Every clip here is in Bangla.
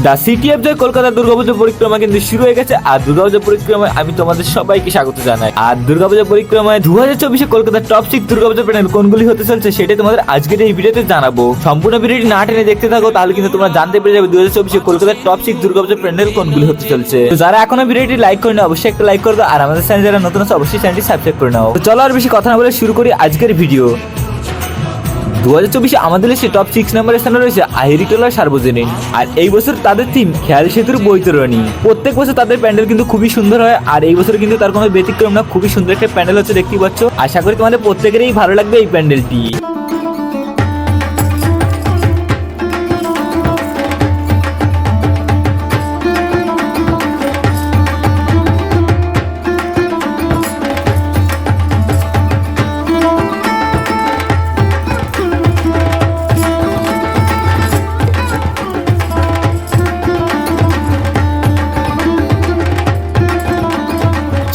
The city of joy Kolkata Durga Puja পরিক্রমা কিন্তু শুরু হয়ে গেছে আর দুর্গাপুজো পরিক্রমায় আমি তোমাদের সবাইকে স্বাগত জানাই। আর দুর্গাপুজো পরিক্রমায় দু হাজার চব্বিশে কলকাতার টপ সিক্স দুর্গাপুজো প্যানেল কোনগুলি হতে চলছে সেটাই তোমাদের আজকের এই ভিডিওতে জানাব। সম্পূর্ণ ভিডিওটি না টেনে দেখতে থাকো, তাহলে কিন্তু তোমরা জানতে পেরে যাবে দু হাজার চব্বিশে কলকাতার টপ সিক্স দুর্গাপুজো প্যান্ডেল কোনগুলি হতে চলছে। তো যারা এখনও ভিডিওটি লাইক করে নাও অবশ্যই একটা লাইক করে দাও। আর আমাদের চ্যানেল যারা নতুন আছে, অবশ্যই চ্যানেলটি সাবস্ক্রাইব করে নাও। চলো আর বেশি কথা না বলে শুরু করি আজকের ভিডিও। দু হাজার চব্বিশে আমাদের লিস্টে টপ সিক্স নাম্বার স্থানে রয়েছে আহিরিটোলা সার্বজনীন। আর এই বছর তাদের থিম খেয়াল সেতুর বৈতরণী। প্রত্যেক বছর তাদের প্যান্ডেল কিন্তু খুবই সুন্দর হয়, আর এই বছর কিন্তু তার কোনো ব্যতিক্রম না, খুবই সুন্দর একটা প্যান্ডেল হচ্ছে দেখতে পাচ্ছ। আশা করি তোমাদের প্রত্যেকেরই ভালো লাগবে এই প্যান্ডেলটি।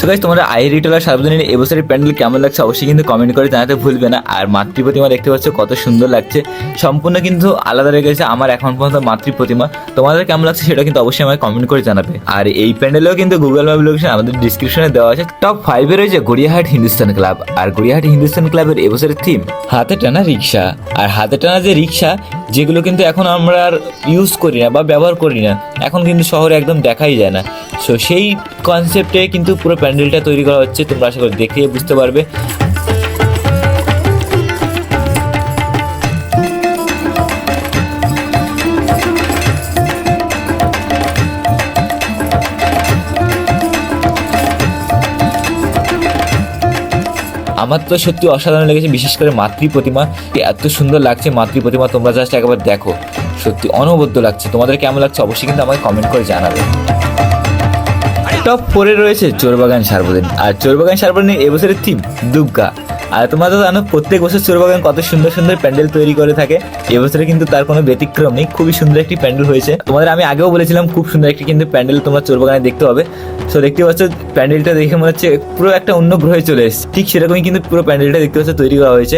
সো গাইস তোমরা আই রিটেলার সার্বজনীন এবছরের প্যান্ডেল কেমন লাগছে অবশ্যই কিন্তু কমেন্ট করে জানাতে ভুলবে না। আর মাতৃ প্রতিমা দেখতে পাচ্ছ, কত সুন্দর লাগছে। সম্পূর্ণ কিন্তু আলাদা রয়ে গেছে আমার এখন পর্যন্ত মাতৃ প্রতিমা তোমাদের কেমন লাগছে সেটা কিন্তু অবশ্যই আমাকে কমেন্ট করে জানাবে। আর এই প্যান্ডেলেও কিন্তু গুগল ম্যাপ লোকেশন আমাদের ডিসক্রিপশনে দেওয়া আছে। টপ ফাইভে রয়েছে গড়িয়াহাট হিন্দুস্তান ক্লাব আর গড়িয়াহাট হিন্দুস্তান ক্লাবের এবছরের থিম হাতে টানা রিক্সা। আর হাতে টানা যে রিক্সা, যেগুলো কিন্তু এখন আমরা আর ইউজ করি না বা ব্যবহার করি না, এখন কিন্তু শহরে একদম দেখাই যায় না। সো সেই কনসেপ্টে কিন্তু পুরো প্যান্ডেলটা তৈরি করা হচ্ছে, তোমরা আশা করি দেখে বুঝতে পারবে। আমার তো সত্যি অসাধারণ লেগেছে, বিশেষ করে মাতৃ প্রতিমা। এত সুন্দর লাগছে মাতৃ প্রতিমা, তোমরা জাস্ট একবার দেখো। সত্যি অনবদ্য লাগছে। তোমাদের কেমন লাগছে অবশ্যই কিন্তু আমাকে কমেন্ট করে জানাবে। টপ ফোরে রয়েছে চোরবাগান সার্বজনীন আর চোরবাগান সার্বজনীন এবছরের থিম দুর্গা আর তোমরা তো জানো, প্রত্যেক বছর চোরবাগান কত সুন্দর সুন্দর প্যান্ডেল তৈরি করে থাকে। এবছরে কিন্তু তার কোনো ব্যতিক্রম নেই, খুবই সুন্দর একটি প্যান্ডেল হয়েছে। তোমাদের আমি আগেও বলেছিলাম, খুব সুন্দর একটি কিন্তু প্যান্ডেল তোমরা চোরবাগানে দেখতে হবে সো দেখতে পাচ্ছ, প্যান্ডেলটা দেখে মনে হচ্ছে পুরো একটা অন্য গ্রহে চলে এসেছে। ঠিক সেরকমই কিন্তু পুরো প্যান্ডেলটা দেখতে পাচ্ছ, তৈরি করা হয়েছে।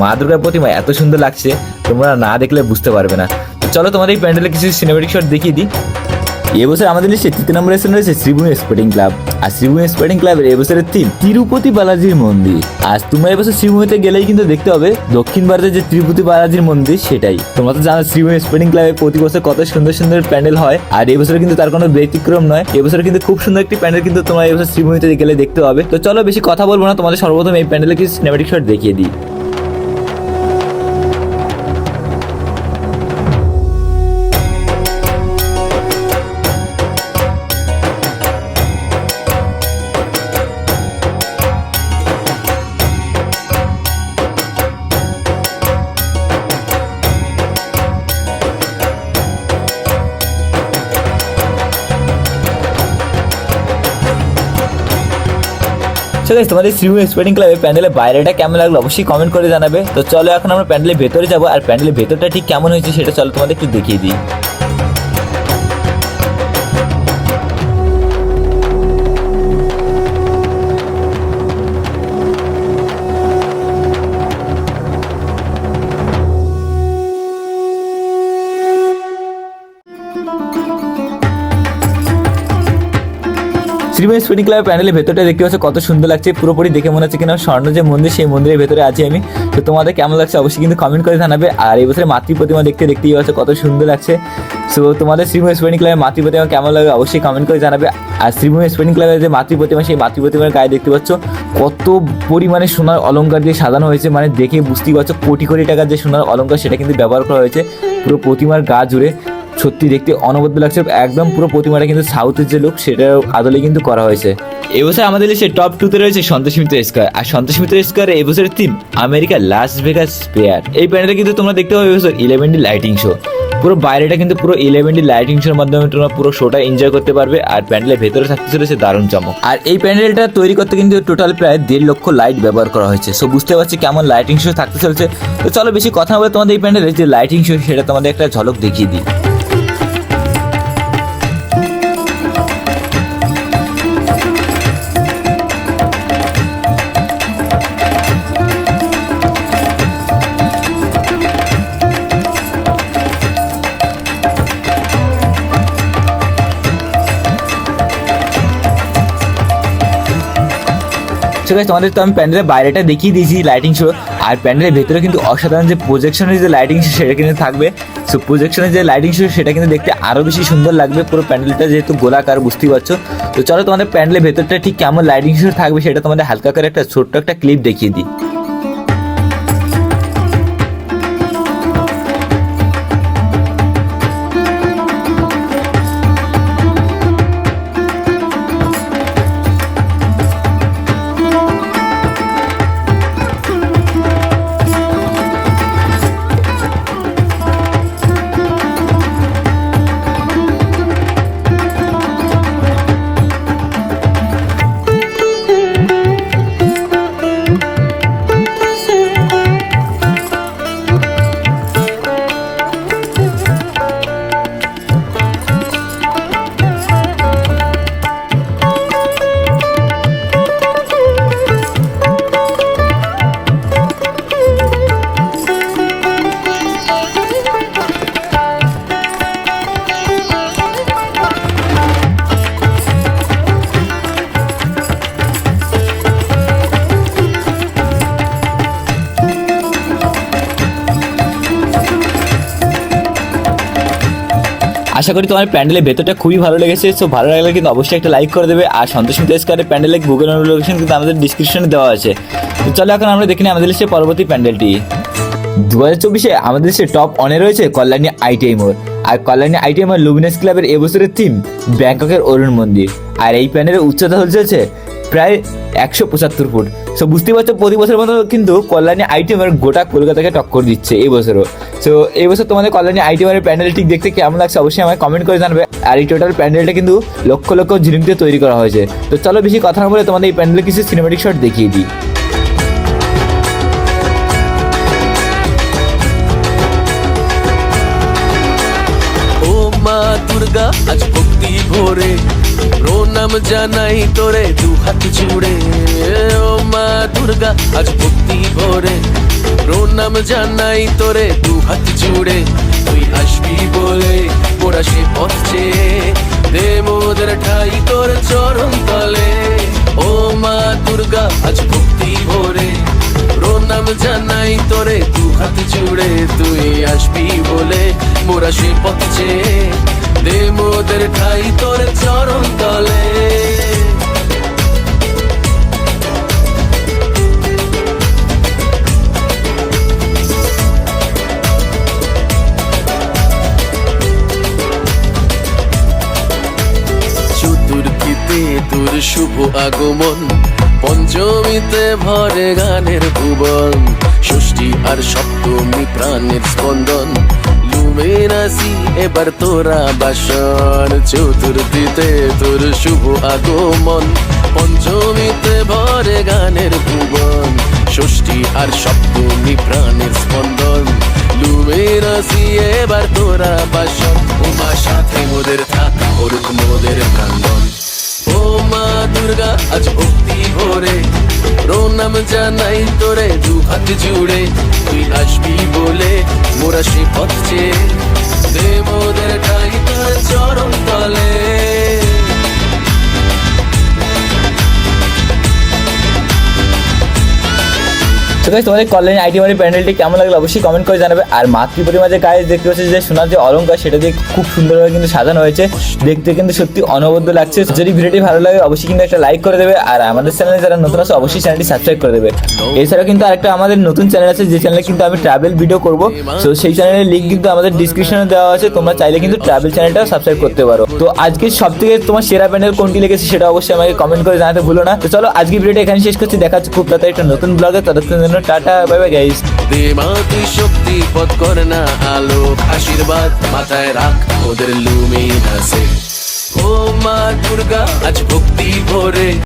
মা দুর্গার প্রতিমা এত সুন্দর লাগছে, তোমরা না দেখলে বুঝতে পারবে না। তো চলো তোমাদের এই প্যান্ডেলে কিছু সিনেমেটিক শট দেখিয়ে দিই। এবছর আমাদের লিস্টে তৃতীয় নম্বরে স্থানে রয়েছে শ্রীভূমি স্পোর্টিং ক্লাব আর শ্রীভূমি স্পোর্টিং ক্লাবের এবছরের থিম তিরুপতি বালাজির মন্দির। আজ তোমরা এবছর শ্রীভূমিতে গেলেই কিন্তু দেখতে হবে দক্ষিণ ভারতের যে তিরুপতি বালাজির মন্দির সেটাই। তোমরা তো জানো শ্রীভূমি স্পোর্টিং ক্লাবে প্রতি বছর কত সুন্দর সুন্দর প্যান্ডেল হয়। আর এবছর কিন্তু তার কোনো ব্যতিক্রম নয়। এবছর কিন্তু খুব সুন্দর একটি প্যান্ডেল কিন্তু তোমরা এবছর শ্রীভূমিতে গেলে দেখতে হবে তো চলো বেশি কথা বলব না, তোমাদের সর্বপ্রথম এই প্যান্ডেলে কিছু সিনেমেটিক শট দেখিয়ে দিই। আছে তোমাদের শ্রী স্পোর্টিং ক্লাবের প্যান্ডেলের বাইরেটা কেমন লাগল অবশ্যই কমেন্ট করে জানাবে। তো চলো এখন আমরা প্যান্ডেলের ভেতরে যাব, আর প্যান্ডেলের ভেতরটা ঠিক কেমন হয়েছে সেটা চলো তোমাদের একটু দেখিয়ে দিই। শ্রীময় স্পোর্টিং ক্লাবের প্যান্ডেলের ভেতরটা দেখতে পাচ্ছ, কত সুন্দর লাগছে, পুরোপুরি দেখে মনে হচ্ছে কিনা স্বর্ণ যে মন্দির, সেই মন্দিরের ভেতরে আছি আমি। তো তোমাদের কেমন লাগছে অবশ্যই কিন্তু কমেন্ট করে জানাবে। আর এই বছরের মাতৃ প্রতিমা দেখতে দেখতেই পাচ্ছ, কত সুন্দর লাগছে। সো তোমাদের শ্রীময় স্পোর্টিং ক্লাবের মাতৃ প্রতিমা কেমন লাগে অবশ্যই কমেন্ট করে জানাবে। আর শ্রীময় স্পোর্টিং ক্লাবের যে মাতৃ প্রতিমা সেই মাতৃ প্রতিমার গায়ে দেখতে পাচ্ছ, কত পরিমাণে সোনার অলঙ্কার দিয়ে সাজানো হয়েছে। মানে দেখে বুঝতেই পারছ, কোটি কোটি টাকার যে সোনার অলঙ্কার, সেটা কিন্তু ব্যবহার করা হয়েছে। পুরো প্রতিমার গা জুড়ে। সত্যি দেখতে অনবদ্য লাগছে একদম পুরো প্রতিমাটা কিন্তু সাউথের যে লোক সেটার আদলে কিন্তু করা হয়েছে। এবছর আমাদের লিস্টে টপ টুতে রয়েছে সন্তোষ মিত্র স্কোয়ার আর সন্তোষ মিত্র স্কোয়ার এবছরের theme America Las Vegas sphere এই প্যান্ডেলটা কিন্তু তোমরা দেখতে পাবে এবছর ইলেভেন ডি লাইটিং শো পুরো বাইরেটা কিন্তু পুরো ইলেভেন ডি লাইটিং শোর মাধ্যমে তোমরা পুরো শোটা এনজয় করতে পারবে আর প্যান্ডেলের ভেতরে থাকতে চলেছে দারুণ চমক। আর এই প্যান্ডেলটা তৈরি করতে কিন্তু টোটাল প্রায় দেড় লক্ষ লাইট ব্যবহার করা হয়েছে। সো বুঝতে পারছি কেমন লাইটিং শো থাকতে চলেছে। তো চলো বেশি কথা বলে তোমাদের এই প্যান্ডেলের যে লাইটিং শো সেটা তোমাদের একটা ঝলক দেখিয়ে দিই। আছে তোমাদের তো আমি প্যান্ডেলের বাইরেটা দেখিয়ে দিয়েছি লাইটিং শো আর প্যান্ডেলের ভেতরে কিন্তু অসাধারণ যে প্রজেকশনের যে লাইটিং শো সেটা কিন্তু থাকবে। সো প্রজেকশনের যে লাইটিং শো সেটা কিন্তু দেখতে আরও বেশি সুন্দর লাগবে পুরো প্যান্ডেলটা, যেহেতু গোলাকার, বুঝতেই পারছ। তো চলো তোমাদের প্যান্ডেলের ভেতরটা ঠিক কেমন লাইটিং শো থাকবে, সেটা তোমাদের হালকা করে একটা ছোট্ট একটা ক্লিপ দেখিয়ে দিই। আশা করি তোমার প্যান্ডেলের ভেতরটা খুবই ভালো লেগেছে সো ভালো লাগলে কিন্তু অবশ্যই একটা লাইক করে দেবে, আর সন্তোষ মিত্র স্কোয়ারের প্যান্ডেলের গুগল লোকেশন কিন্তু আমাদের ডিসক্রিপশনে দেওয়া আছে। তো চলো এখন আমরা দেখি আমাদের লিস্টে পরবর্তী প্যান্ডেলটি। দু হাজার চব্বিশে আমাদের দেশে টপ অনে রয়েছে কল্যাণী আইটিআই মোড় আর কল্যাণী আইটিআই মোড় লুমিনাস ক্লাবের এবছরের থিম ব্যাংককের অরুণ মন্দির। আর এই প্যান্ডেলের উচ্চতা হচ্ছে প্রায় একশো পঁচাত্তর ফুট। সো বুঝতে পারছ, প্রতি বছর মতো কিন্তু কল্যাণী আইটিএমের গোটা কলকাতাকে টক্কর দিচ্ছে এই বছরও। সো এই বছর তোমাদের কল্যাণী আইটিএমের প্যান্ডেল ঠিক দেখতে কেমন লাগছে অবশ্যই আমাকে কমেন্ট করে জানাবে। আর এই টোটাল প্যান্ডেলটা কিন্তু লক্ষ লক্ষ ঝিলিম দিয়ে তৈরি করা হয়েছে। তো চলো বেশি কথা না বলে তোমাদের এই প্যান্ডেলের কিছু সিনেমেটিক শট দেখিয়ে দিই। মা দুর্গা, আজ ভক্তি ভরে প্রণাম জানাই তোরে, দু হাত জুড়ে। ও মা দুর্গা, আজ ভক্তি ভরে। প্রণাম জানাই তোরে, দু হাত জুড়ে। তুই আসবি বলে মোরা সে পথ চেয়ে। দে মোদের ঠাই তোর চরণ তলে। ও মা দুর্গা, আজ ভক্তি ভরে। প্রণাম জানাই তোরে, দু হাত জুড়ে। তুই আসবি বলে মোরা সে পথ চেয়ে। দে মোদের ঠাই তোর চরণ তলে। চতুর্থীতে তোর শুভ আগমন, পঞ্চমীতে ভরে গানের ভুবন, ষষ্ঠী আর সপ্তমী প্রাণের স্পন্দন লুমেরাসি এবার তোরা বাসন চতুর্থীতে তোর শুভ আগমন পঞ্চমীতে ভরে গানের ভুবন ষষ্ঠী আর সপ্তমী প্রাণের স্পন্দন লুমেরাসি এবার তোরা বাসন উমা সাথে মোদের থাক করুক মোদের প্রাঙ্গন দুর্গা আজ ভক্তি ভরে। প্রণাম জানাই তোরে দু হাত জুড়ে। তুই আসবি বলে মোরা সে পথ চেয়ে। দে মোদের ঠাই চরণ তলে। Guys, তোমাদের কল্যাণী আইটি মারি প্যান্ডেলটি কেমন লাগল অবশ্যই কমেন্ট করে জানাবে। আর মাতৃ পরিমা যে গায়ে দেখতে পাচ্ছি যে সোনার যে অলঙ্কার সেটা দিয়ে খুব সুন্দরভাবে কিন্তু সাজানো হয়েছে। দেখতে কিন্তু সত্যি অনবদ্য লাগছে। যদি ভিডিওটি ভালো লাগে অবশ্যই কিন্তু একটা লাইক করে দেবে। আর আমাদের চ্যানেলে যারা নতুন আছে অবশ্যই চ্যানেলটি সাবস্ক্রাইব করে দেবে। এছাড়াও কিন্তু আরেকটা আমাদের নতুন চ্যানেল আছে যে চ্যানেলে কিন্তু আমি ট্রাভেল ভিডিও করব। তো সেই চ্যানেলের লিঙ্ক কিন্তু আমাদের ডিসক্রিপশনে দেওয়া আছে। তোমরা চাইলে কিন্তু ট্রাভেল চ্যানেলটাও সাবস্ক্রাইব করতে পারো। তো আজকে সব থেকে তোমার সেরা প্যান্ডেল কোনটি লেগেছে সেটা অবশ্যই আমাকে কমেন্ট করে জানাতে ভুলো না। তো চলো আজকে ভিডিওটা এখানে শেষ করছি। দেখা খুব তাড়াতাড়ি একটা নতুন ব্লগে ততক্ষণের জন্য টাটা বাই বাই গাইস দে মা শক্তি পথ কর না আলো, আশীর্বাদ মাথায় রাখ ওদের লুমিনাসে ও মা দুর্গা, আজ ভক্তি ভরে।